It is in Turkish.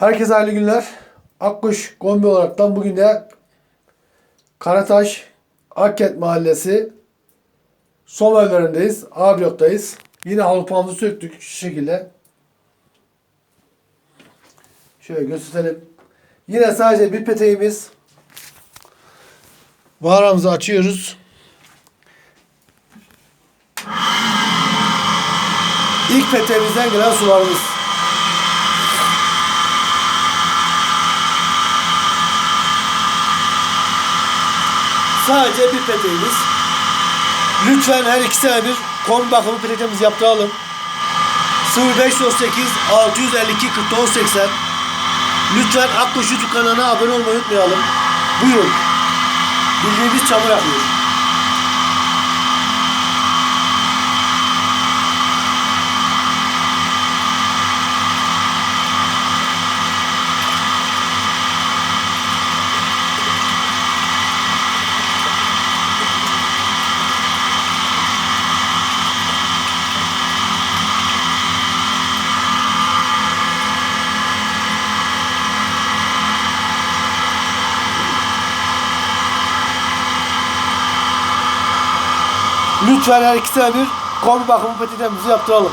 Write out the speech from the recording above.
Herkese hayırlı günler. Akkuş Kombi olaraktan bugün de Karataş Akket Mahallesi son evlerindeyiz. A bloktayız. Yine halupamızı söktük şu şekilde. Şöyle gösterelim. Yine sadece bir peteğimiz. Varamızı açıyoruz. İlk peteğimizden gelen sularımız. Sadece bir peteğimiz. Lütfen her iki sene bir kombi bakımı peteğimizi yaptıralım. 0538 652 49 80 Lütfen Akkuş YouTube kanalına abone olmayı unutmayalım. Buyurun. Bildiğimiz çamur akıyor. Lütfen her iki sene bir kombi bakımı peteğimizi yaptıralım.